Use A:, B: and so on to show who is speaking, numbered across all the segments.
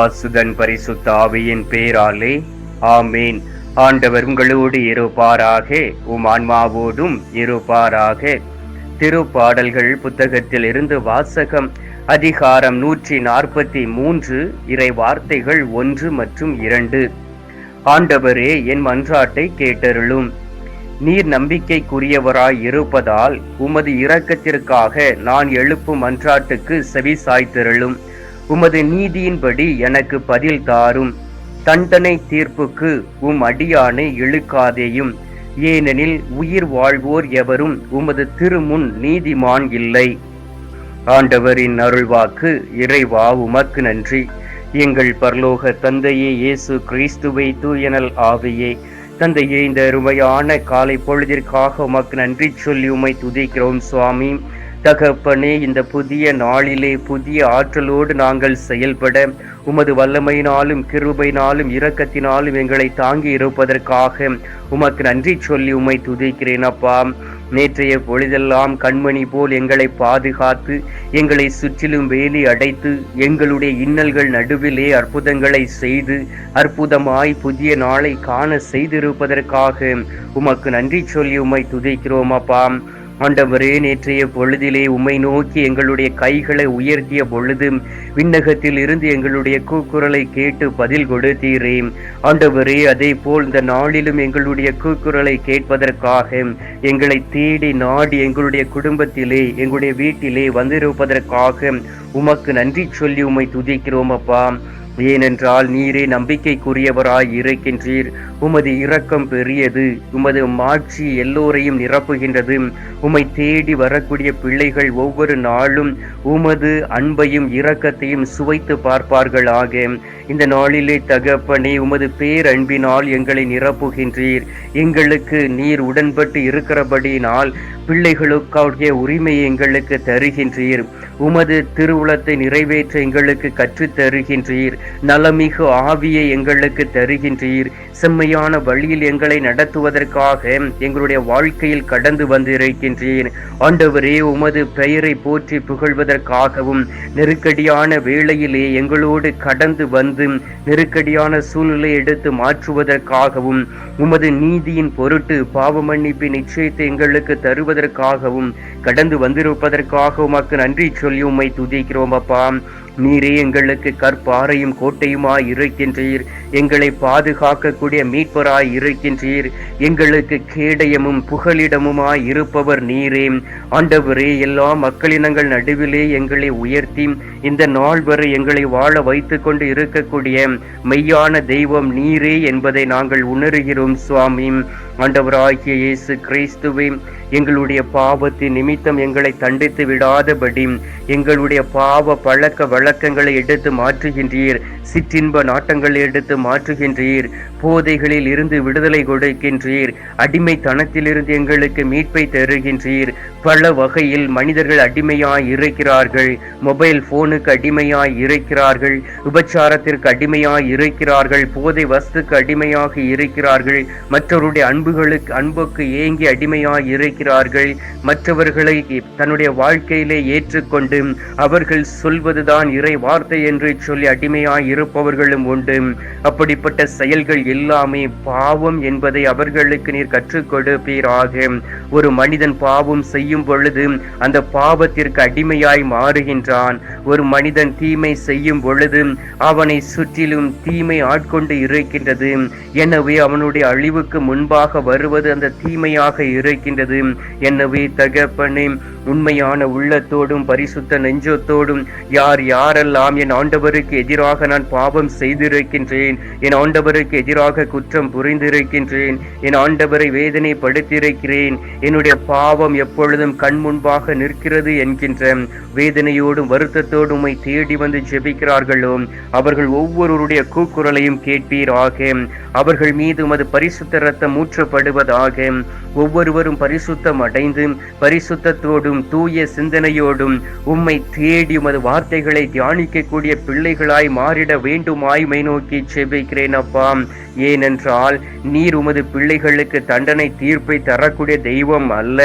A: ஆசுதன் பரிசுத்த ஆவியின் பேராலே ஆமீன். ஆண்டவர் உங்களோடு இருப்பாராக உம் ஆன்மாவோடும் இருப்பாராக. திருப்பாடல்கள் புத்தகத்தில் இருந்து வாசகம் அதிகாரம் நூற்றி நாற்பத்தி மூன்று இறை வார்த்தைகள் ஒன்று மற்றும் இரண்டு. ஆண்டவரே என் மன்றாட்டை கேட்டருளும். நீர் நம்பிக்கைக்குரியவராய் இருப்பதால் உமது இரக்கத்திற்காக நான் எழுப்பும் மன்றாட்டுக்கு செவி சாய்த்திருளும் உமது நீதியின்படி எனக்கு பதில் தாரும். தண்டனை தீர்ப்புக்கு உம் அடியானை இழுக்காதேயும். ஏனெனில் உயிர் வாழ்வோர் எவரும் உமது திருமுன் நீதிமான் இல்லை. ஆண்டவரின் அருள்வாக்கு இறைவா உமக்கு நன்றி. எங்கள் பரலோக தந்தையே இயேசு கிறிஸ்துவை தூயனல் ஆவியே. தந்தையே இந்த அருமையான காலை பொழுதிற்காக உமக்கு நன்றி சொல்லி உமை துதிக்கிறோம் சுவாமி. தகப்பனே இந்த புதிய நாளிலே புதிய ஆற்றலோடு நாங்கள் செயல்பட உமது வல்லமையினாலும் கிருபையினாலும் இரக்கத்தினாலும் எங்களை தாங்கி இருப்பதற்காக உமக்கு நன்றி சொல்லி உமை துதிக்கிறேன் அப்பா. நேற்றைய பொழுதெல்லாம் கண்மணி போல் எங்களை பாதுகாத்து எங்களை சுற்றிலும் வேலி அடைத்து எங்களுடைய இன்னல்கள் நடுவிலே அற்புதங்களை செய்து அற்புதமாய் புதிய நாளை காண செய்திருப்பதற்காக உமக்கு நன்றி சொல்லி உம்மை துதிக்கிறோம் அப்பா. ஆண்டவரே நேற்றைய பொழுதிலே உம்மை நோக்கி எங்களுடைய கைகளை உயர்த்திய பொழுது விண்ணகத்தில் இருந்து எங்களுடைய கூக்குரலை கேட்டு பதில் கொடுத்தீரே. ஆண்டவரே அதே போல் இந்த நாளிலும் எங்களுடைய கூக்குரலை கேட்பதற்காக எங்களை தேடி நாடி எங்களுடைய குடும்பத்திலே எங்களுடைய வீட்டிலே வந்திருப்பதற்காக உமக்கு நன்றி சொல்லி உம்மை துதிக்கிறோம் அப்பா. ஏனென்றால் நீரே நம்பிக்கைக்குரியவராய் இருக்கின்றீர். உமது இரக்கம் பெரியது. உமது மாட்சி எல்லோரையும் நிரப்புகின்றது. உம்மை தேடி வரக்கூடிய பிள்ளைகள் ஒவ்வொரு நாளும் உமது அன்பையும் இரக்கத்தையும் சுவைத்து பார்ப்பார்களாக. இந்த நாளிலே தகப்பனே உமது பேரன்பினால் எங்களை நிரப்புகின்றீர். எங்களுக்கு நீர் உடன்பட்டு இருக்கிறபடியினால் பிள்ளைகளுக்காகிய உரிமையை எங்களுக்கு தருகின்றீர். உமது திருவுளத்தை நிறைவேற்ற எங்களுக்கு கற்றுத் தருகின்றீர் நலமிகு ஆவியை எங்களுக்கு தருகின்றீர். செம்மையான வழியில் எங்களை நடத்துவதற்காக எங்களுடைய வாழ்க்கையில் கடந்து வந்திருக்கின்றேன் ஆண்டவரே உமது பெயரை போற்றி புகழ்வதற்காகவும் நெருக்கடியான வேளையிலே எங்களோடு கடந்து வந்து நெருக்கடியான சூழ்நிலை எடுத்து மாற்றுவதற்காகவும் உமது நீதியின் பொருட்டு பாவ மன்னிப்பின் நிச்சயத்தை எங்களுக்கு தருவதற்காகவும் கடந்து வந்திருப்பதற்காக உமக்கு நன்றி சொல்லி உம்மை துதிக்கிறோம் அப்பா. நீரே எங்களுக்கு கற்பாறையும் கோட்டையுமாய் இருக்கின்றீர். எங்களை பாதுகாக்கக்கூடிய மீட்பராய் இருக்கின்றீர். எங்களுக்கு கேடயமும் புகலிடமுமாய் இருப்பவர் நீரே. ஆண்டவரே எல்லா மக்களினங்கள் நடுவிலே எங்களை உயர்த்தி இந்த நாள் வரை எங்களை வாழ வைத்து கொண்டு இருக்கக்கூடிய மெய்யான தெய்வம் நீரே என்பதை நாங்கள் உணர்கிறோம். சுவாமி ஆண்டவராகிய இயேசு கிறிஸ்துவே எங்களுடைய பாவத்தின் நிமித்தம் எங்களை தண்டித்து விடாதபடி எங்களுடைய பாவ பழக்க வழக்கங்களை எடுத்து மாற்றுகின்றீர். சிற்றின்ப நாட்டங்களை எடுத்து மாற்றுகின்றீர். போதைகளில் இருந்து விடுதலை கொடுக்கின்றீர். அடிமைத்தனத்திலிருந்து எங்களுக்கு மீட்பை தருகின்றீர். பல வகையில் மனிதர்கள் அடிமையாய் இருக்கிறார்கள். மொபைல் போனுக்கு அடிமையாய் இருக்கிறார்கள். உபச்சாரத்திற்கு அடிமையாய் இருக்கிறார்கள். போதை வஸ்துக்கு அடிமையாக இருக்கிறார்கள். மற்றவருடைய அன்புகளுக்கு அன்புக்கு ஏங்கி அடிமையாய் இருக்கிறார்கள். மற்றவர்களை தன்னுடைய வாழ்க்கையிலே ஏற்றுக்கொண்டு அவர்கள் சொல்வதுதான் இறை வார்த்தை என்று சொல்லி அடிமையாய் இருப்பவர்களும் உண்டு. அப்படிப்பட்ட செயல்கள் எல்லாமே பாவம் என்பதை அவர்களுக்கு நீர் கற்றுக் கொடுப்பீராக ஒரு மனிதன் பாவம் செய்யும் பொழுது அந்த பாவத்திற்கு அடிமையாய் மாறுகின்றான். ஒரு மனிதன் தீமை செய்யும் பொழுது அவனை சுற்றிலும் தீமை ஆட்கொண்டு இருக்கின்றது. எனவே அவனுடைய அழிவுக்கு முன்பாக வருவது அந்த தீமையாக இருக்கின்றது. எனவே தகப்பனே உண்மையான உள்ளத்தோடும் பரிசுத்த நெஞ்சத்தோடும் யார் யாரெல்லாம் என் ஆண்டவருக்கு எதிராக நான் பாவம் செய்திருக்கின்றேன்? என் ஆண்டவருக்கு எதிராக குற்றம் புரிந்திருக்கின்றேன். என் ஆண்டவரை வேதனைப்படுத்தியிருக்கிறேன். என்னுடைய பாவம் எப்பொழுதும் கண் முன்பாக நிற்கிறது என்கின்ற வேதனையோடும் வருத்தத்தோடும் உம்மை தேடி வந்து ஜெபிக்கிறார்களோ? அவர்கள் ஒவ்வொருவருடைய கூக்குரலையும் கேட்பீராக. அவர்கள் மீது உமது பரிசுத்த ரத்தம் ஊற்றப்படுவதாக. ஒவ்வொருவரும் பரிசுத்தம் அடைந்து பரிசுத்தத்தோடு பக்தியோடும் தூய சிந்தனையோடும் உம்மை தேடி உமது வார்த்தைகளை தியானிக்கக்கூடிய பிள்ளைகளாய் மாறிட வேண்டுமாய் மை நோக்கி செபிக்கிறேன் அப்பா. ஏனென்றால் நீர் உமது பிள்ளைகளுக்கு தண்டனை தீர்ப்பை தரக்கூடிய தெய்வம் அல்ல.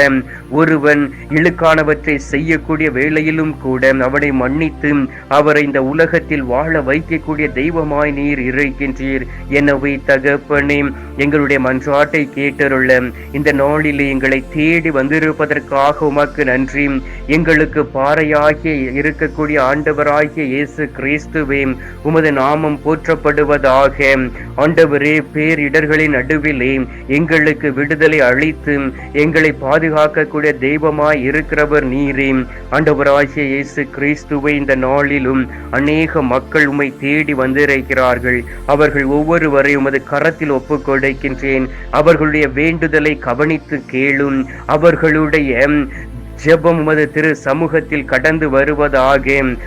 A: ஒருவன் இழுக்கானவற்றை செய்யக்கூடிய வேளையிலும் கூட அவனை மன்னித்து அவரை இந்த உலகத்தில் வாழ வைக்கக்கூடிய தெய்வமாய் நீர் இருக்கின்றீர். எனவே தகப்பனே எங்களுடைய மன்றாட்டை கேட்டருள்ள இந்த நாளிலே எங்களை தேடி வந்திருப்பதற்காக உமக்கு நன்றி எங்களுக்கு பாறையாகிய இருக்கக்கூடிய ஆண்டவராகிய இயேசு கிறிஸ்துவே உமது நாமம் போற்றப்படுவதாக. ஆண்டவரே பேரிடர்களின் நடுவிலே எங்களுக்கு விடுதலை அளித்து எங்களை பாதுகாக்கக்கூடிய தெய்வமாய் இருக்கிறவர் நீரே. ஆண்டவராகிய இயேசு கிறிஸ்துவை இந்த நாளிலும் அநேக மக்கள் உம்மை தேடி வந்திருக்கிறார்கள். அவர்கள் ஒவ்வொருவரை உமது கரத்தில் ஒப்புக் கொடுக்கின்றேன் அவர்களுடைய வேண்டுதலை கவனித்து கேளும். அவர்களுடைய ஜெபம் உமது திரு சமூகத்தில் கடந்து வருவதாக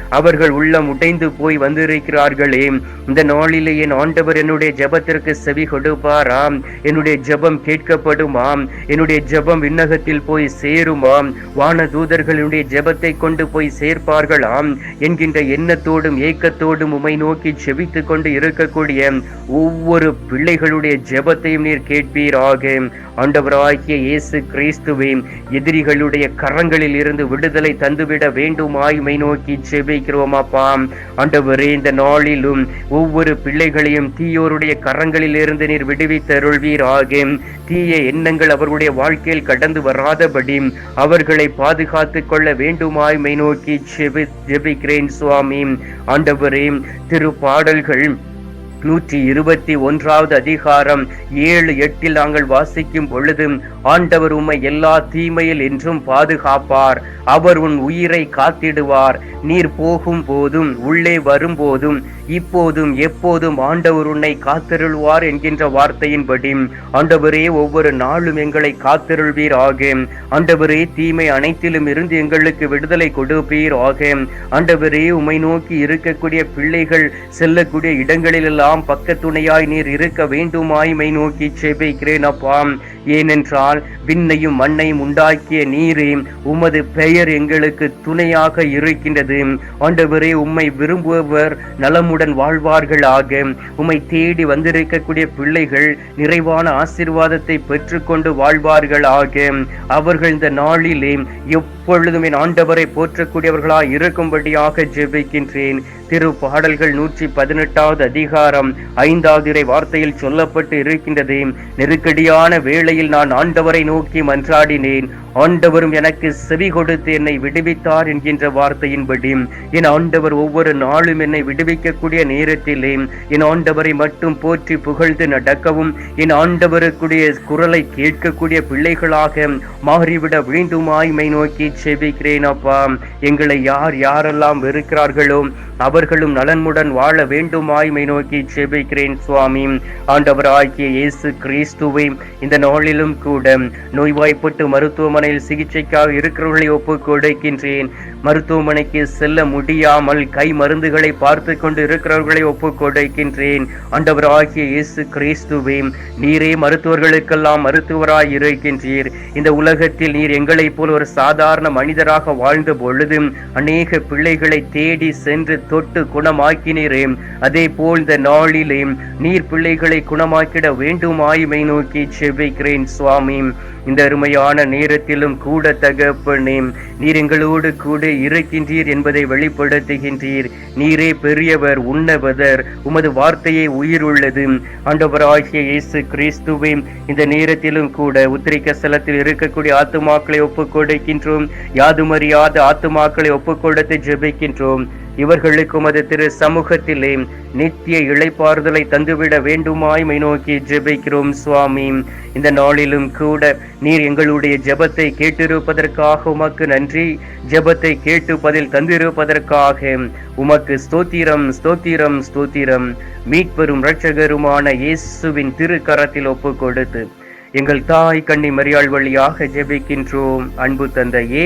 A: அவர்கள் உள்ளம் உடைந்து போய் வந்திருக்கிறார்களே. இந்த நாளிலே என் ஆண்டவர் என்னுடைய ஜெபத்திற்கு செவி கொடுப்பாராம். என்னுடைய ஜெபம் கேட்கப்படுமாம். என்னுடைய ஜெபம் விண்ணகத்தில் போய் சேருமாம். வான தூதர்களுடைய ஜெபத்தை கொண்டு போய் சேர்ப்பார்களாம். என்கின்ற எண்ணத்தோடும் ஏக்கத்தோடும் உமை நோக்கி செபித்து கொண்டு இருக்கக்கூடிய ஒவ்வொரு பிள்ளைகளுடைய ஜெபத்தையும் நீர் கேட்பீராக ஆண்டவராகிய இயேசு கிறிஸ்துவே எதிரிகளுடைய கரங்களில் இருந்து விடுதலை தந்துவிட வேண்டுமாய் மை நோக்கி செபிக்கிறோம் அப்பா. ஆண்டவரே இந்த நாளிலும் ஒவ்வொரு பிள்ளைகளையும் தீயோருடைய கரங்களில் இருந்து நீர் விடுவித்தருள்வீராக. தீய எண்ணங்கள் அவர்களுடைய வாழ்க்கையில் கடந்து வராதபடி அவர்களை பாதுகாத்து கொள்ள வேண்டுமாய் மை நோக்கி செபி ஜெபிக்கிறேன் சுவாமி. ஆண்டவரே திருப்பாடல்கள் நூற்றி இருபத்தி ஒன்றாவது அதிகாரம் ஏழு எட்டில் நாங்கள் வாசிக்கும் பொழுது ஆண்டவர் உம்மை எல்லா தீமையில் என்றும் பாதுகாப்பார். அவர் உன் உயிரை காத்திடுவார். நீர் போகும் போதும் உள்ளே வரும்போதும் இப்போதும் எப்போதும் ஆண்டவர் உன்னை காத்திருள்வார் என்கின்ற வார்த்தையின்படி. ஆண்டவரே ஒவ்வொரு நாளும் எங்களை காத்திருள்வீர் ஆக ஆண்டவரே தீமை அனைத்திலும் இருந்து எங்களுக்கு விடுதலை கொடுப்பீர் ஆக ஆண்டவரே உமை நோக்கி இருக்கக்கூடிய பிள்ளைகள் செல்லக்கூடிய இடங்களிலெல்லாம் பக்கத்துணையாய் நீர் இருக்க வேண்டுமாய்மை நோக்கி செபிக்கிறேன் அப்பா. ஏனென்றால் விண்ணையும் மண்ணையும் உண்டாக்கிய நீரே உமது பெயர் எங்களுக்கு துணையாக இருக்கின்றது. ஆண்டவரே உம்மை விரும்புபவர் நலமுடன் வாழ்வார்கள் உம்மை தேடி வந்திருக்கக்கூடிய பிள்ளைகள் நிறைவான ஆசீர்வாதத்தை பெற்றுக்கொண்டு வாழ்வார்கள் அவர்கள் இந்த நாளிலே எப்பொழுதுமே ஆண்டவரை போற்றக்கூடியவர்களாய் இருக்கும்படியாக ஜெபிக்கின்றேன். திரு பாடல்கள் நூற்றி பதினெட்டாவது அதிகாரம். ஐந்தாவது இறை வார்த்தையில் சொல்லப்பட்டு இருக்கின்றது. நெருக்கடியான வேளையில் நான் ஆண்டவரை நோக்கி மன்றாடினேன். ஆண்டவரும் எனக்கு செவி கொடுத்து என்னை விடுவித்தார் என்கின்ற வார்த்தையின்படி என் ஆண்டவர் ஒவ்வொரு நாளும் என்னை விடுவிக்கக்கூடிய நேரத்திலே என் ஆண்டவரை மட்டும் போற்றி புகழ்ந்து நடக்கவும் என் ஆண்டவருக்குடைய குரலை கேட்கக்கூடிய பிள்ளைகளாக மாறிவிட வேண்டுமாய் மை நோக்கி செபிக்கிறேன் அப்பா. எங்களை யார் யாரெல்லாம் வெறுக்கிறார்களோ அவர்களும் நலன்முடன் வாழ வேண்டுமாய் மை நோக்கி செபிக்கிறேன் சுவாமி. ஆண்டவராகிய இயேசு கிறிஸ்துவை இந்த நாளிலும் கூட நோய்வாய்ப்பட்டு மருத்துவமனை மருத்துவமனையில் சிகிச்சைக்காக இருக்கிறவர்களை ஒப்புக் கொடுக்கின்றேன் மருத்துவமனைக்கு செல்ல முடியாமல் கை மருந்துகளை பார்த்து கொண்டு இருக்கிறவர்களை ஒப்புக்கொடுக்கின்றேன். கொடுக்கின்றேன் ஆண்டவராகிய இயேசு கிறிஸ்துவே நீரே மருத்துவர்களுக்கெல்லாம் மருத்துவராய் இருக்கின்றீர். இந்த உலகத்தில் நீர் எங்களைப் போல் ஒரு சாதாரண மனிதராக வாழ்ந்த பொழுது அநேக பிள்ளைகளை தேடி சென்று தொட்டு குணமாக்கினீரே. அதே போல் இந்த நாளிலே நீர் பிள்ளைகளை குணமாக்கிட வேண்டுமாய்மை நோக்கி செபிக்கிறேன் சுவாமி. இந்த அருமையான நேரத்திலும் கூட தகப்பனே நீர் எங்களோடு கூட இருக்கின்றீர் என்பதை வெளிப்படுத்துகின்றீர். நீரே பெரியவர் உன்னவதர் உமது வார்த்தையே உயிர் உள்ளது ஆண்டவராகிய இயேசு கிறிஸ்துவே இந்த நேரத்திலும் கூட உத்திரிக்க ஸ்தலத்தில் இருக்கக்கூடிய ஆத்துமாக்களை ஒப்புக் கொடுக்கின்றோம் யாதுமறியாத ஆத்துமாக்களை ஒப்புக் கொடுத்து ஜெபிக்கின்றோம். இவர்களுக்கு உமது திரு சமூகத்திலே நித்திய இழைப்பாறுதலை தந்துவிட வேண்டுமாய் மை நோக்கி ஜெபிக்கிறோம் சுவாமி. இந்த நாளிலும் கூட நீர் எங்களுடைய ஜெபத்தை கேட்டிருப்பதற்காக உமக்கு நன்றி. ஜெபத்தை கேட்டு பதில் தந்திருப்பதற்காக உமக்கு ஸ்தோத்திரம் ஸ்தோத்திரம் ஸ்தோத்திரம். மீட்பெரும் இரட்சகருமான இயேசுவின் திருக்கரத்தில் ஒப்பு கொடுத்து எங்கள் தாய் கண்ணி மரியாள் வழியாக ஜெபிக்கின்றோம். அன்பு தந்தையே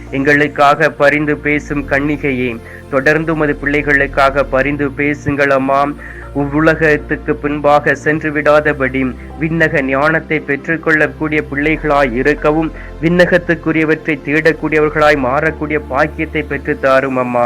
A: எங்களுக்காக பரிந்து பேசும் கன்னிகையே தொடர்ந்து உமது பிள்ளைகளுக்காக பரிந்து பேசுங்கள் அம்மா. உலகத்துக்கு பின்பாக சென்று விடாதபடி விண்ணக ஞானத்தை பெற்றுக்கொள்ளக்கூடிய பிள்ளைகளாய் இருக்கவும் விண்ணகத்துக்குரியவற்றை தேடக்கூடியவர்களாய் மாறக்கூடிய பாக்கியத்தை பெற்று தாரும் அம்மா.